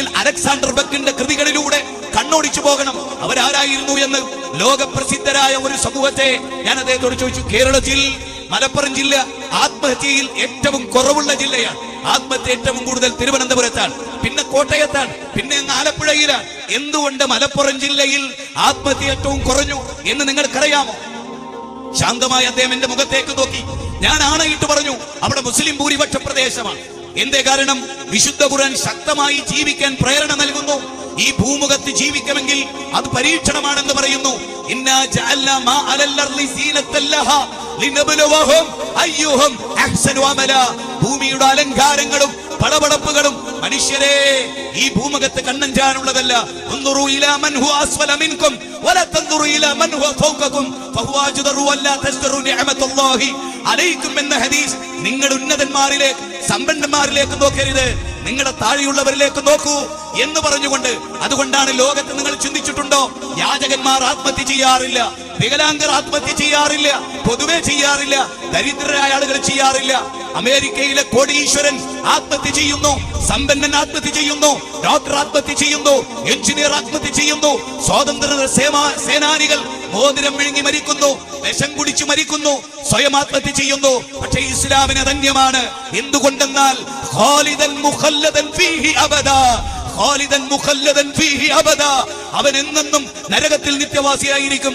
അല്ലെങ്കിൽ അലക്സാണ്ടർ ബക്കിന്റെ കൃതികളിലൂടെ കണ്ണോടിച്ചു പോകണം. അവരാരായിരുന്നു എന്ന് ലോകപ്രസിദ്ധരായ ഒരു സമൂഹത്തെ ഞാൻ അദ്ദേഹത്തോട് ചോദിച്ചു കേരളത്തിൽ മലപ്പുറം ജില്ല ആത്മഹത്യയിൽ ഏറ്റവും കുറവുള്ള ജില്ലയാണ്. ആത്മഹത്യ ഏറ്റവും കൂടുതൽ തിരുവനന്തപുരത്താണ് പിന്നെ കോട്ടയത്താണ് പിന്നെ ആലപ്പുഴയിലാണ്. എന്തുകൊണ്ട് മലപ്പുറം ജില്ലയിൽ ആത്മഹത്യ ഏറ്റവും കുറഞ്ഞു എന്ന് നിങ്ങൾക്കറിയാമോ? ശാന്തമായി അദ്ദേഹം എന്റെ മുഖത്തേക്ക് നോക്കി. ഞാൻ ആണയിട്ട് പറഞ്ഞു അവിടെ മുസ്ലിം ഭൂരിപക്ഷ പ്രദേശമാണ്. എന്തേ കാരണം? വിശുദ്ധ ഖുർആൻ ശക്തമായി ജീവിക്കാൻ പ്രേരണ നൽകുന്നു. ഈ ഭൂമുഖത്ത് ജീവിക്കണമെങ്കിൽ അത് പരീക്ഷണമാണെന്ന് പറയുന്നു. ഭൂമിയുടെ അലങ്കാരങ്ങളും പടപടപ്പുകളും മനുഷ്യരെ ഈ ഭൂമുഖത്ത് കണ്ണഞ്ചാനുള്ളതല്ല. ഉൻദുറു അലൈക്കും എന്ന ഹദീസ് നിങ്ങൾ ഉന്നതന്മാരിലേക്ക് സമ്പന്നന്മാരിലേക്ക് നോക്കരുത്. നിങ്ങളുടെ താഴെയുള്ളവരിലേക്ക് നോക്കൂ എന്ന് പറഞ്ഞുകൊണ്ട് അതുകൊണ്ടാണ് ലോകത്ത് നിങ്ങൾ ചിന്തിച്ചിട്ടുണ്ടോ? യാചകന്മാർ ആത്മഹത്യ ചെയ്യാറില്ല. വികലാംഗർ ആത്മഹത്യ ചെയ്യാറില്ല പൊതുവെ ചെയ്യാറില്ല ദരിദ്രരായ ആളുകൾ ചെയ്യാറില്ല. അമേരിക്കയിലെ കോടീശ്വരൻ ആത്മഹത്യ ചെയ്യുന്നു സമ്പന്നൻ ആത്മഹത്യ ചെയ്യുന്നു ഡോക്ടർ ആത്മഹത്യ ചെയ്യുന്നു എഞ്ചിനീയർ ആത്മഹത്യ ചെയ്യുന്നു സ്വാതന്ത്ര്യ സേനാനികൾ മോതിരം വിഴുങ്ങി മരിക്കുന്നു വിഷം കുടിച്ചു മരിക്കുന്നു സ്വയം ആത്മഹത്യ ചെയ്യുന്നു. പക്ഷേ ഇസ്ലാമിന് ധന്യമാണ് എന്തുകൊണ്ടെന്നാൽ ഖാലിദൻ മുഖല്ലദൻ ഫീഹി ഖാലിദൻ മുഖല്ലദൻ ഫീഹി അവൻ എന്നെന്നും നരകത്തിൽ നിത്യവാസിയായിരിക്കും.